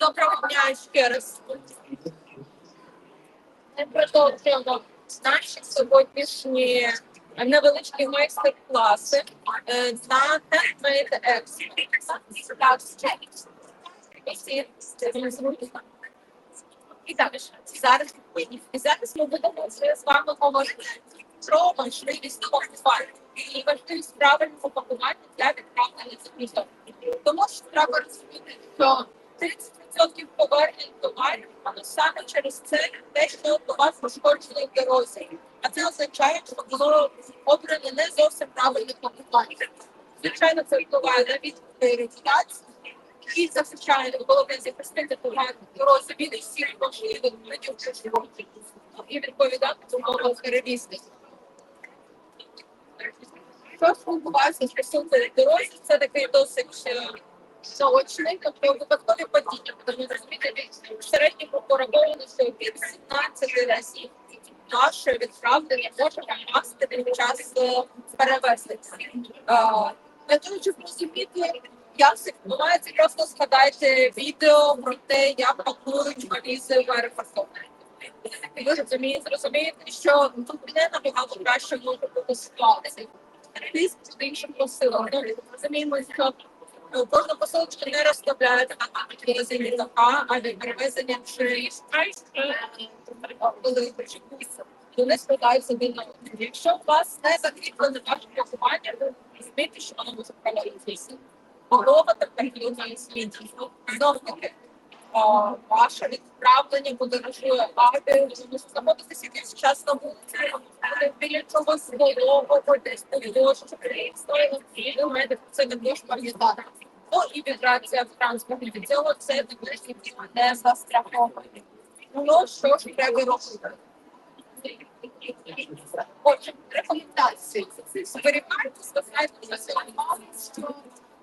Доброго дня ще раз. Ми продовжуємо наші сьогоднішні невеличкі майстер-класи е, на Handmade Expo. І так, зараз, зараз ми будемо з вами говорити про можливість пакування і важливість правильного пакування для відправлення за. Тому що треба розуміти, що 30% повернень товарів воно саме через це те, що товар пошкоджений в дорозі. А це означає, що було обрано не зовсім правильне пакування. Звичайно, це впливає на від репутації і захищає головне захистити дорозі від всіх можливих і відповідати умовам перевізників. Що відбувається з присутньої дорозі, це такий досить е, заочний, тобто випадкові події. Тому розумієте, в середньому пораховано, що від 17 разів наше відправлення може попасти під час е, перевезення. Для того, щоб розуміти, як це відбувається, просто згадайте відео про те, як пакують валізи в аеропорту. І ви розумієте, розумієте, що тут не набагато краще може бути ситуація. Тиск з іншим посилом. Ну, розуміємо, що кожна посилочка не розставляється на перевезення літака, а перевезення чи причепуються. Вони складаються від. Якщо у вас не закріплене ваше пакування, ви розумієте, що воно може проявитися. Голова та переглядає світі. Знову таки, ваша ваше відправлення подорожує авіа, ви знаходитися якийсь час на вулиці, біля чогось вологого, десь по дощу, стоїло, і маєте про це також пам'ятати. Ну і вібрація в транспорті від цього це також не застраховані. Ну, що ж треба робити? Отже, рекомендації. Зберігайте, увагу, що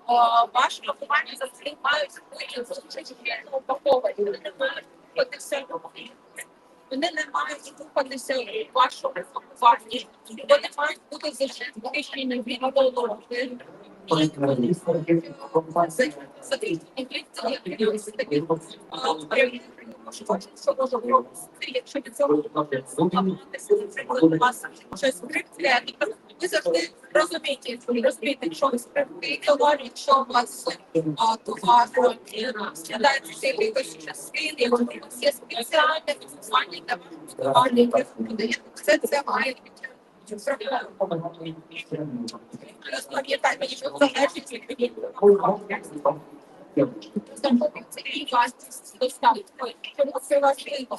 а, ваше пакування завжди мають бути звичайно упаковані. Рухатися. Вони не мають рухатися у вашому пакуванні. Вони мають бути захищені від вологи. Якщо від цього щось прикляє, ви завжди розумієте, розумієте, що ви скрипки говорять, що у вас а, товар складається з якихось частин, якщо у вас є спеціальне фіксування для фіксування, яке подаєте, все це має бути. Пам'ятайте, що залежить від і. Тому це важливо,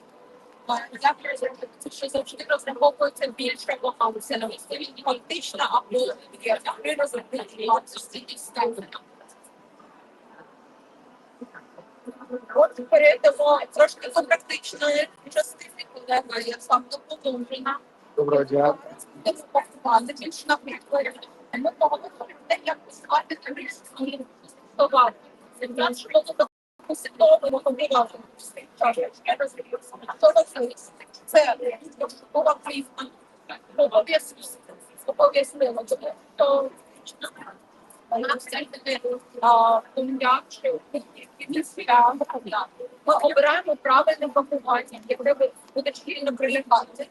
я це що завжди розраховується більше вагався. Це фактично або при розрахунку вартості ставлення. От перейдемо трошки до практичної частини, колега, я сам допоможена. Доброго дня. Це більш на прикладі. Ми поговоримо те, як писати туристські товари. Це нашого посвідомого побудову. Це пошукова призма. тому що вона все пом'якшує піднесля. Ми обираємо правильне пакування, яке буде щільно прилягати.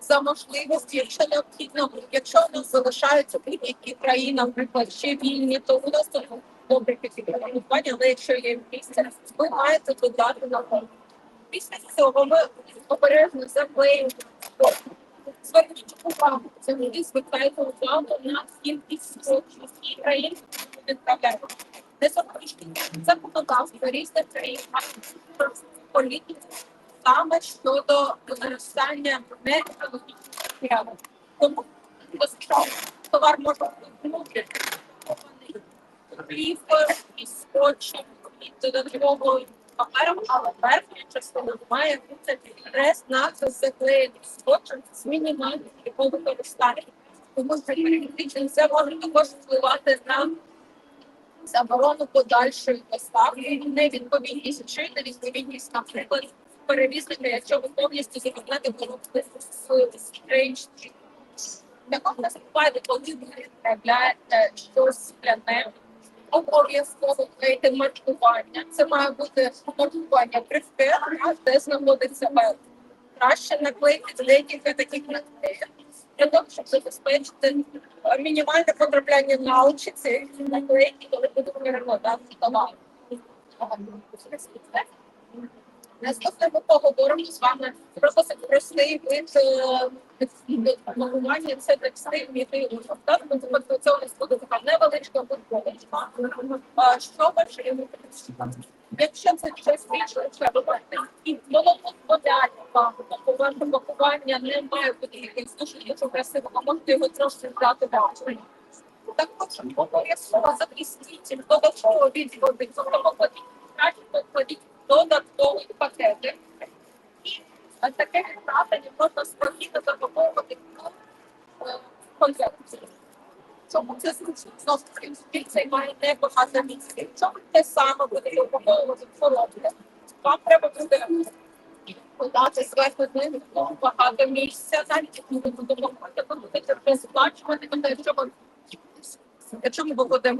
За можливості, якщо необхідно, якщо у нас залишаються будь-які країни, наприклад, ще вільні, то у нас тут добре підпорядкування, але якщо є місце, ви маєте додати на фонд. Після цього ми обережно заклеїмо. Зверніть увагу, це люди звертаєте увагу на кількість сроків країн відправляємо. Не забудьте, законодавство різних країн мають політику саме щодо використання нетехнологічних матеріалів. Тому безпечно товар може бути внутрі, хліб, і скотчем, і додатковою папером, але верхня частина має бути хрест на заклеєний скотчем з мінімальним його використання. Тому що це може також впливати на заборону подальшої доставки, невідповідність чи невідповідність, наприклад, перевізника, якщо ви повністю закупляти коробки з стрейч. Також наступає, коли ви відправляєте щось скляне, обов'язково клеїти маркування. Це має бути маркування прифер, де знаходиться мед. Краще наклеїти декілька таких наклеїв. Для того, щоб забезпечити мінімальне потрапляння на очі цієї наклейки, коли буде перекладати товар. Наступне ми поговоримо з вами про досить простий вид е, планування. Це текстильні тилу. Так, ми до цього нас буде така невеличка футболочка. Що важливо? Якщо це щось більше, треба і молоко подання пакування, пакування не має бути якимось дуже дуже красивим, можете його трошки брати бачити. Також обов'язково захистіть додатково від води, тобто покладіть, покладіть додаткові пакети. І таке відправлення можна спокійно запаковувати в конвекцію. Чому це зручно? Знову ж таки, спільцей має небагато місця. Ви те саме будете упаковувати в вам треба буде подати зверху ним багато місця, навіть як ми будемо допомагати, ви будете якщо ви Якщо ми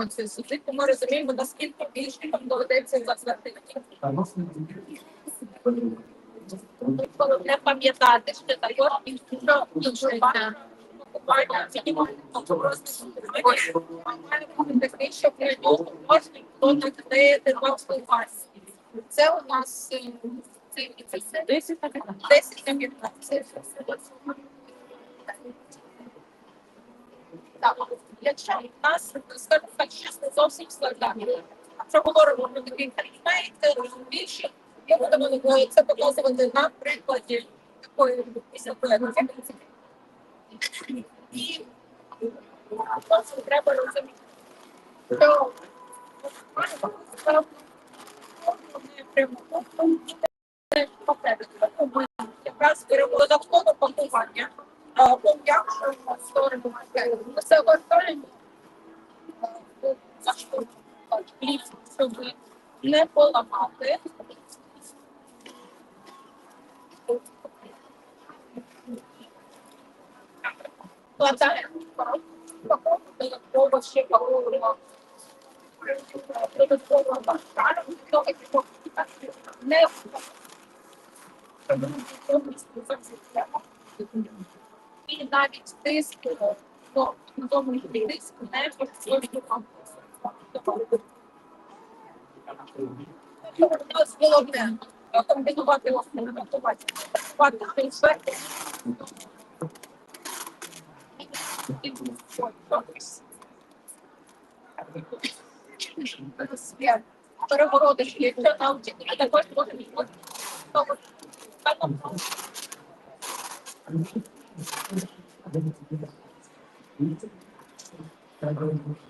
ці сюди, то ми розуміємо, наскільки більше нам доведеться заплатити. Головне пам'ятати, що також дуже важливо. Такий, щоб. Це у нас е, 10 10 на 15. Так, якщо в нас, скажімо так, чесно, зовсім складає. Якщо говоримо про такий предмет, більше, я будемо це показувати на прикладі такої дисципліни. І просто треба розуміти, що якраз беремо додаткове пакування, пом'якшуємо сторону це готові хліб, щоб не поламати. Складаємо упаковку, додатково ще пакуємо. Додатково баштаром, не і навіть тиск тому тиск не потрібно головне комбінувати комбінувати концерти. Перегороди, якщо там а також бути.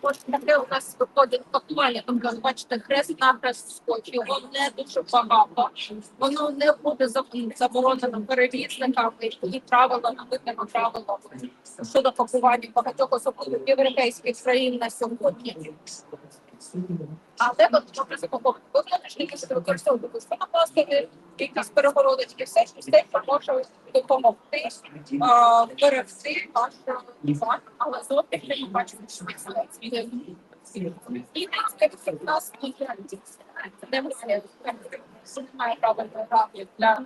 Ось таке у нас виходить пакування, там бачите, хрест на хрест скотч, його не дуже багато. Воно не буде заборонено перевізникам, і правила набитими правилами щодо пакування багатьох особливих європейських країн на сьогодні. Але от добре закуповувати внутрішники, що використовувати спонопластові, якісь перегородочки, все, що все, що може допомогти а, берегти вашу іван, але зовсім не бачимо, що це змінює. І це в нас немає немає правильної рамки для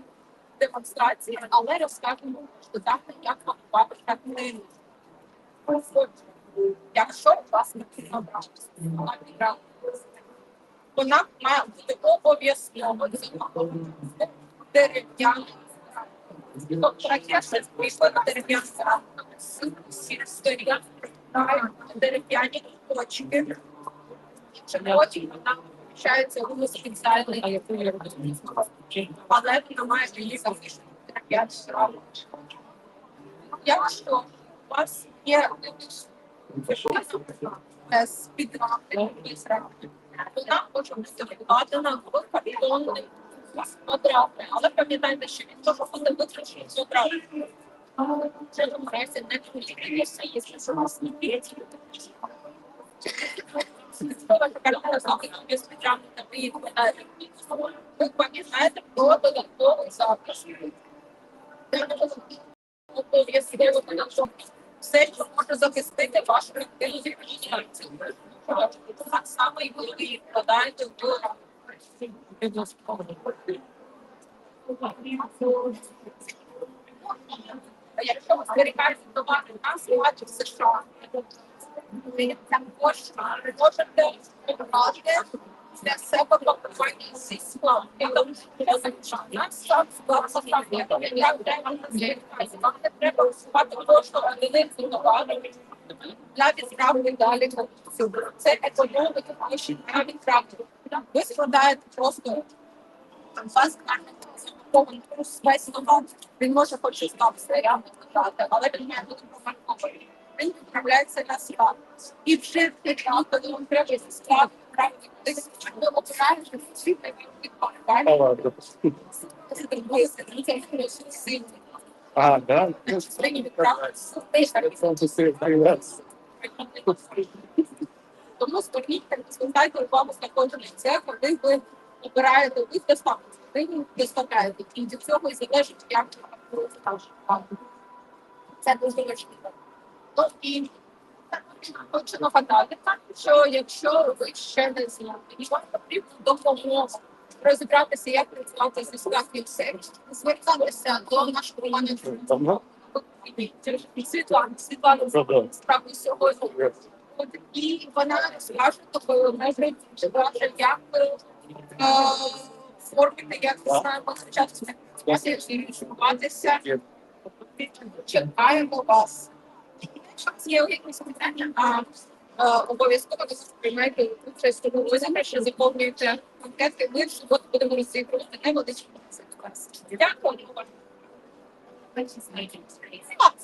демонстрації, але розкажемо, що так, як пакувати так не Якщо у вас не підготовка, вона має бути обов'язково дерев'яна. Тобто ракета вийшла на дерев'яну рамку з сторін, дерев'яні точки. Потім вона включається у спеціальний але вона має її залишити. Якщо у вас є з підрамки, вона може бути вкладена в картонний квадрат. Але пам'ятайте, що він може бути виключений з одразу. Це в разі не політися, якщо у вас не є. Ви пам'ятаєте про додатковий запис. Обов'язково додатково. Все, що може захистити вашу реактивну реакцію. Так само і ви вкладаєте в Якщо ви зберігаєте товар у нас, бачите в США, ви також можете обрати для себе пакування зі як треба усувати кожну одиницю товару для відправки далі. Це економить ваші для відправки. Ви складаєте просто вас запакован весь товар. Він може хоч і стався, я сказати, але він має бути промаркований. Він відправляється на склад. І вже коли вам треба зі складу ви. А, да? Тому зверніть звертайте увагу на кожен це, коли ви обираєте ви доставку, ви доставляєте. І від цього і залежить, як ви ставите. Це дуже важливо. Ну хочу нагадати, що якщо ви ще не знаєте, і вам потрібна допомога розібратися, як працювати зі складним сервісом, звертатися до нашого менеджера. Давно? Світлана, Світлана, справді сьогодні. І вона розкаже, тобто може розкаже, як е, формити, як знаємо спочатку спілкуватися. Чекаємо вас. Є якісь питання, а обов'язково приймайте участь у розіграші, заповнюйте анкети. Ми в суботу будемо розігрувати невеличку концерти. Дякую. Так.